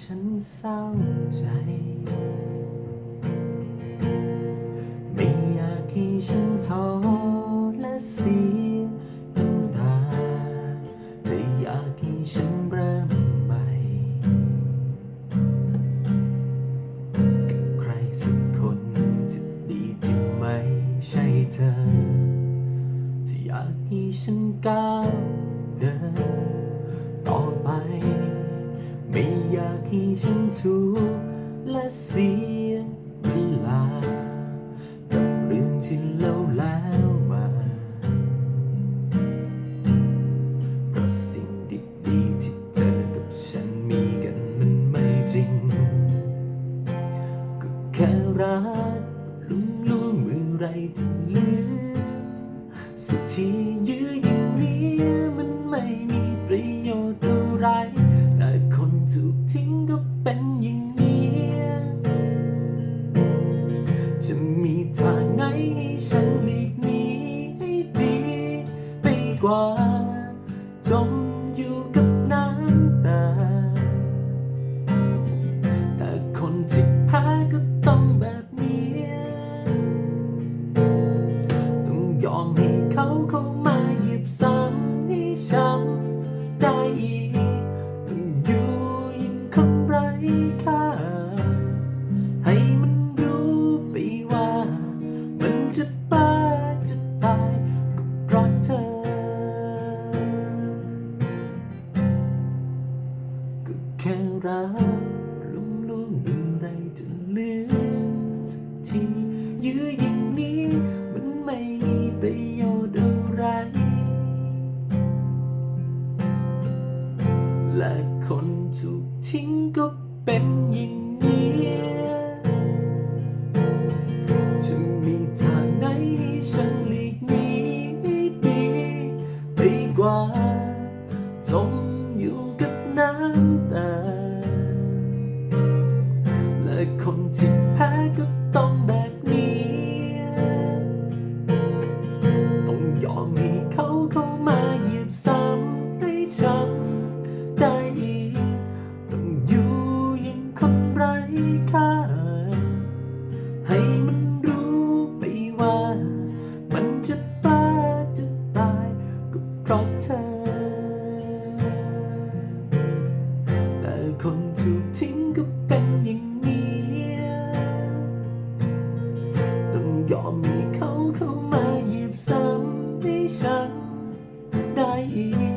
ฉันเศร้าใจ ไม่อยากให้ฉันท้อและเสียน้ำตาแต่อยากให้ฉันเริ่มใหม่กับใครสักคนที่ดีที่ไม่ใช่เธอที่อยากให้ฉันก้าวเดินต่อไป ไม่อยากให้ฉันทุกข์และเสียเวลา กับเรื่องที่เล่าแล้วมาเพราะสิ่งดีๆที่เธอกับฉันมีกันมันไม่จริง ก็แค่รักลุ่มลุ่มเมื่อไรจะลืมสักที กว่า จมอยู่กับน้ำตา แต่คนที่แพ้ก็ต้องแบบนี้ ต้องยอมให้เขาเข้ามาหยียบซ้ำให้ช้ำได้อีก ต้องอยู่อยังคนไร้ค่า ให้มันรู้ไปว่า มันจะบ้า ค่รักลุ่มลุ่มเมื่อไรจะลืมสักทียื้ออย่างนี้มันไม่มีประโยชน์อะไร และคนถูกทิ้งก็เป็นอย่างนี้จะมีทางไหนให้ฉันหลีกหนีให้ดีไปกว่า คนที่แพ้ก็ต้องแบบนี้ ต้องยอมให้เขาเข้ามาเหยียบซ้ำให้ช้ำได้อีก ต้องอยู่ยังคนไร้ค่า ให้มันรู้ไปว่า มันจะบ้าจะตายก็เพราะเธอ แต่คนถูกทิ้ง ยอมให้เขาเข้ามาหยิบซ้ำให้ฉันได้อีก